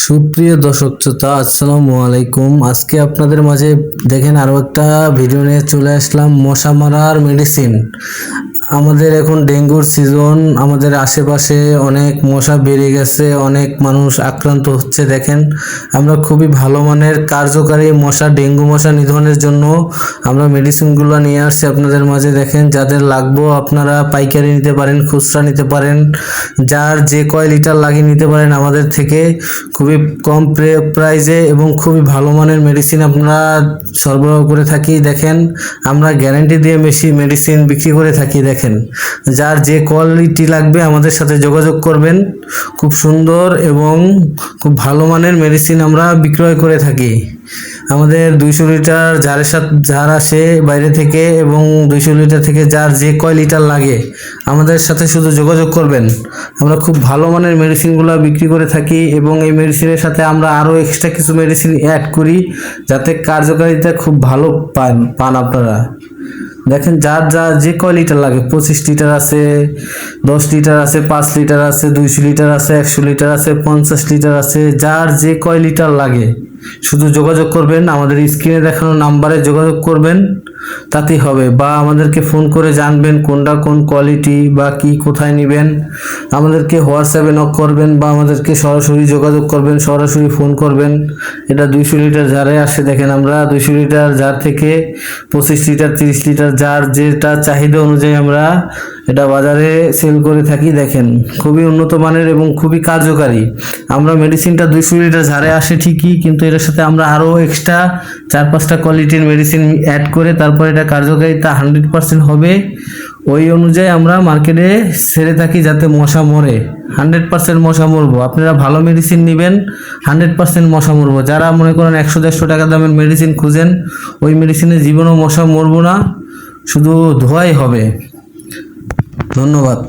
সুপ্রিয় দর্শক শ্রোতা, আসসালামু আলাইকুম। আজকে আপনাদের মাঝে দেখেন আরও একটা ভিডিও নিয়ে চলে আসলাম মশা মারার মেডিসিন আমাদের এখন ডেঙ্গুর সিজন আমাদের আশেপাশে অনেক মশা বেড়ে গেছে, অনেক মানুষ আক্রান্ত হচ্ছে, দেখেন। আমরা খুবই ভালো মানের কার্যকারী মশা, ডেঙ্গু মশা নিধনের জন্য আমরা মেডিসিনগুলো নিয়ে আসছি আপনাদের মাঝে, দেখেন। যাদের লাগবো আপনারা পাইকারি নিতে পারেন, খুচরা নিতে পারেন, যার যে কয় লিটার লাগিয়ে নিতে পারেন আমাদের থেকে, খুবই কম প্রাইজে এবং খুবই ভালো মানের মেডিসিন আপনারা সরবরাহ করে থাকি, দেখেন। আমরা গ্যারেন্টি দিয়ে বেশি মেডিসিন বিক্রি করে থাকি, দেখেন। যার যে কোয়ালিটি লাগবে আমাদের সাথে যোগাযোগ করবেন। খুব সুন্দর এবং খুব ভালো মানের মেডিসিন আমরা বিক্রয় করে থাকি। আমাদের দুইশো লিটার জারের সাথে জার আসে বাইরে থেকে এবং দুইশো লিটার থেকে যার যে কয় লিটার লাগে, আমাদের সাথে শুধু যোগাযোগ করবেন। আমরা খুব ভালো মানের মেডিসিনগুলো বিক্রি করে থাকি এবং এই মেডিসিনের সাথে আমরা আরও এক্সট্রা কিছু মেডিসিন অ্যাড করি, যাতে কার্যকারিতা খুব ভালো পান পান আপনারা। দেখেন যার যা যে কয় লিটার লাগে, পঁচিশ লিটার আছে, দশ লিটার আছে, পাঁচ লিটার আছে, দুইশো লিটার আছে, একশো লিটার আছে, পঞ্চাশ লিটার আছে, যার যে কয় লিটার লাগে। শুধু যোগাযোগ করবেন, আমাদের স্ক্রিনে দেখানো নাম্বারে যোগাযোগ করবেন। তাতেই হবে। বা আমাদেরকে ফোন করে জানবেন কোনটা কোন কোয়ালিটি বা কি কোথায় নেবেন। আমাদেরকে হোয়াটসঅ্যাপে নক করবেন বা আমাদেরকে সরাসরি যোগাযোগ করবেন, সরাসরি ফোন করবেন। এটা দুইশো লিটার জারে আসে। দেখেন আমরা দুইশো লিটার জার থেকে পঁচিশ লিটার, তিরিশ লিটার জার যেটা চাহিদা অনুযায়ী আমরা এটা বাজারে সেল করে থাকি। দেখেন খুবই উন্নত মানের এবং খুবই কার্যকারী। আমরা মেডিসিনটা দুইশো লিটার ঝাড়ে আসে ঠিকই, কিন্তু এটার সাথে আমরা আরও এক্সট্রা চার পাঁচটা কোয়ালিটির মেডিসিন অ্যাড করে তারপর এটা কার্যকারিতা হান্ড্রেড পার্সেন্ট হবে। ওই অনুযায়ী আমরা মার্কেটে সেরে থাকি যাতে মশা মরে। হান্ড্রেড পার্সেন্ট মশা মরবো। আপনারা ভালো মেডিসিন নেবেন হান্ড্রেড পার্সেন্ট মশা মরবো। যারা মনে করেন একশো দেড়শো টাকা দামের মেডিসিন খুঁজেন, ওই মেডিসিনে জীবনও মশা মরবো না। শুধু ধোয়াই হবে। ধন্যবাদ।